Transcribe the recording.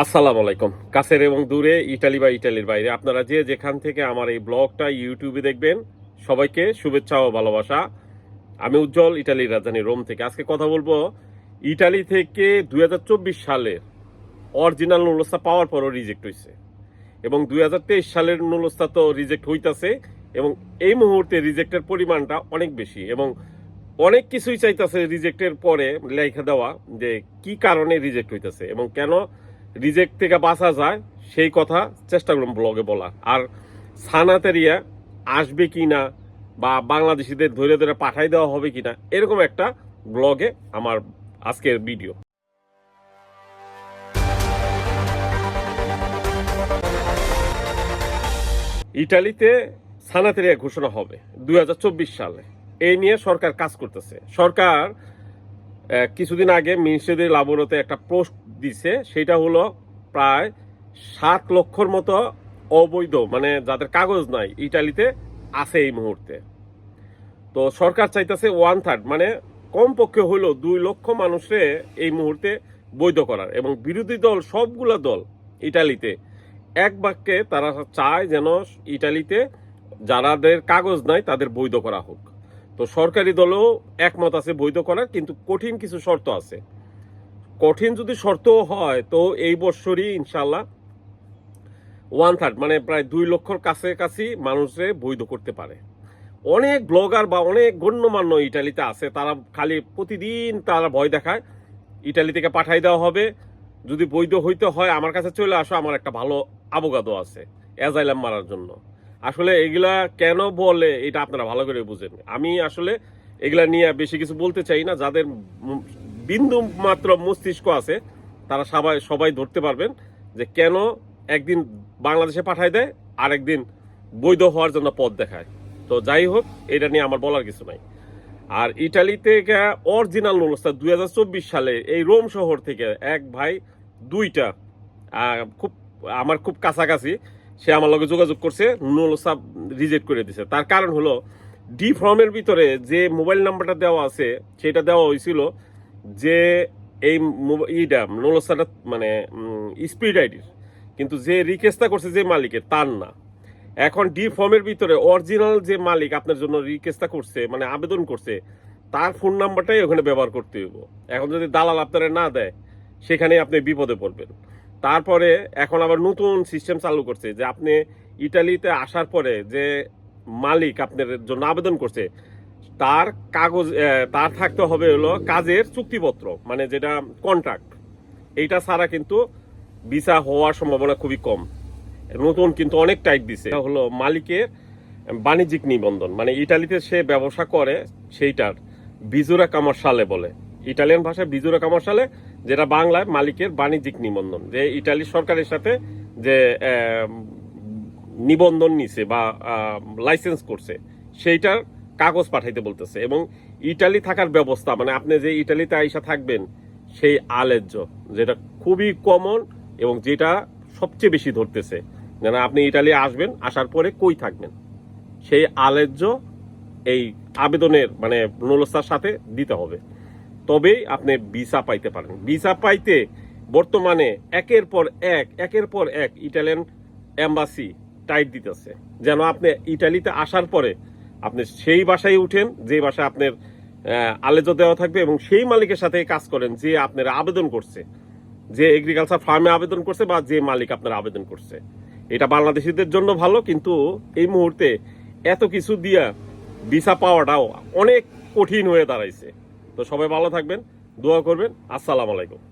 আসসালামু আলাইকুম। কাছের এবং দূরে, ইটালি বা ইটালির বাইরে। আপনারা যে যেখান থেকে আমার এই ব্লগটা, ইউটিউবে দেখবেন, সবাইকে শুভেচ্ছা ও ভালোবাসা। আমি উজ্জ্বল, ইটালির রাজধানী রোম থেকে। আজকে কথা বলব ইটালি থেকে দু হাজার চব্বিশ সালের অরিজিনাল নুলস্তা পাওয়ার পরও রিজেক্ট হয়েছে এবং দুই হাজার তেইশ সালের নুলস্তা তো রিজেক্ট হইতাছে এবং এই মুহূর্তে রিজেক্টের পরিমাণটা অনেক বেশি এবং অনেক কিছুই চাইতেছে রিজেক্টের পরে লেখা দেওয়া যে কি কারণে রিজেক্ট হইতেছে এবং কেন রিজেক্ট থেকে বাঁচা যায়, সেই কথা চেষ্টা করলাম ব্লগে বলা। আর সানাতেরিয়া আসবে কি না বা বাংলাদেশিদের ধরে ধরে পাঠাই দেওয়া হবে কি না এরকম একটা ব্লগে আমার আজকের ভিডিও ইটালিতে সানাতেরিয়া ঘোষণা হবে দুই হাজার চব্বিশ সালে। এই নিয়ে সরকার কাজ করতেছে। সরকার কিছুদিন আগে মিনিস্ট্রি লাবরতে একটা পোস্ট দিছে, সেটা হলো প্রায় সাত লক্ষর মতো অবৈধ মানে যাদের কাগজ নাই, ইটালিতে আছে এই মুহূর্তে। তো সরকার চাইতেছে ওয়ান থার্ড মানে কমপক্ষে হলো দুই লক্ষ মানুষে এই মুহূর্তে বৈধ করার, এবং বিরোধী দল, সবগুলা দল ইটালিতে। এক বাক্যে তারা চায় যেন ইটালিতে যারাদের কাগজ নাই, তাদের বৈধ করা হোক। তো সরকারি দলও একমত আছে বৈধ করার, কিন্তু কঠিন কিছু শর্ত আছে। কঠিন যদি শর্ত হয়, তো এই বছরই ইনশাল্লাহ ওয়ান থার্ড মানে প্রায় দুই লক্ষর কাছাকাছি মানুষে বৈধ করতে পারে। অনেক ব্লগার বা অনেক গণ্যমান্য ইটালিতে আছে, তারা খালি প্রতিদিন তারা ভয় দেখায়, ইটালি থেকে পাঠাই দেওয়া হবে, যদি বৈধ হইতে হয়, আমার কাছে চলে আসো, আমার একটা ভালো আবগাদো আছে অ্যাজাইলাম মারার জন্য। আসলে এগুলা কেন বলে, এটা আপনারা ভালো করে বুঝেন। আমি আসলে এগুলা নিয়ে বেশি কিছু বলতে চাই না, যাদের বিন্দু মাত্র মস্তিষ্ক আছে, তারা সবাই সবাই ধরতে পারবেন যে কেন একদিন বাংলাদেশে পাঠায় দেয় আর একদিন বৈধ হওয়ার জন্য পথ দেখায়। তো যাই হোক, এটা নিয়ে আমার বলার কিছু নাই। আর ইটালিতে অরিজিনাল নুলস্তা দুই হাজার চব্বিশ সালে এই রোম শহর থেকে এক ভাই, দুইটা খুব, আমার খুব কাছাকাছি, সে আমার লগে যোগাযোগ করছে নুলস্তা রিজেক্ট করে দিছে। তার কারণ হলো, ডি ফর্মের ভিতরে যে মোবাইল নাম্বারটা দেওয়া আছে, সেটা দেওয়া হয়েছিল যে এই ইটা নুলস্তাটা মানে স্পিড আইডির কিন্তু যে রিকোয়েস্টটা করছে যে মালিকের, তার না। এখন ডি ফর্মের ভিতরে অরিজিনাল যে মালিক আপনার জন্য রিকোয়েস্টটা করছে মানে আবেদন করছে, তার ফোন নাম্বারটাই ওখানে ব্যবহার করতে হইব। এখন যদি দালাল আপনারা না দেয় সেখানে আপনি বিপদে পড়বেন। তারপরে এখন আবার নতুন সিস্টেম চালু করছে যে আপনি ইটালিতে আসার পরে যে মালিক আপনার জন্য আবেদন করছে তার কাগজ তার থাকতে হবে হলো কাজের চুক্তিপত্র মানে যেটা কন্ট্রাক্ট এইটা ছাড়া কিন্তু ভিসা হওয়ার সম্ভাবনা খুবই কম। নতুন কিন্তু অনেক টাইট দিছে। হলো মালিকের বাণিজ্যিক নিবন্ধন মানে ইটালিতে সে ব্যবসা করে সেইটার, বিজুরা কামারশালে বলে। ইটালিয়ান ভাষায় বিজুরা কামারশালে, যেটা বাংলায় মালিকের বাণিজ্যিক নিবন্ধন, যে ইটালি সরকারের সাথে যে নিবন্ধন নিছে বা লাইসেন্স করছে, সেইটার কাগজ পাঠাইতে বলতেছে এবং ইটালি থাকার ব্যবস্থা মানে আপনি যে ইটালিতে আইসা থাকবেন, সেই আলেজ্য, যেটা খুবই কমন এবং যেটা সবচেয়ে বেশি ধরতেছে। যেন আপনি ইটালি আসবেন, আসার পরে কই থাকবেন? সেই আলেজ্য এই আবেদনের মানে নুলস্তার সাথে দিতে হবে। তবেই আপনি ভিসা পাইতে পারেন ভিসা পাইতে বর্তমানে একের পর এক, একের পর এক ইটালিয়ান এম্বাসি টাইট দিতেছে। যেন আপনি ইটালিতে আসার পরে আপনি সেই বাসায় উঠেন, যে বাসায় আপনার আলেজ দেওয়া থাকবে এবং সেই মালিকের সাথে কাজ করেন যে আপনার আবেদন করছে। যে এগ্রিকালচার ফার্মে আবেদন করছে বা যে মালিক আপনার আবেদন করছে। এটা বাংলাদেশিদের জন্য ভালো, কিন্তু এই মুহূর্তে এত কিছু দিয়া ভিসা পাওয়াটাও অনেক কঠিন হয়ে দাঁড়াইছে। তো সবাই ভালো থাকবেন, দোয়া করবেন। আসসালামু আলাইকুম।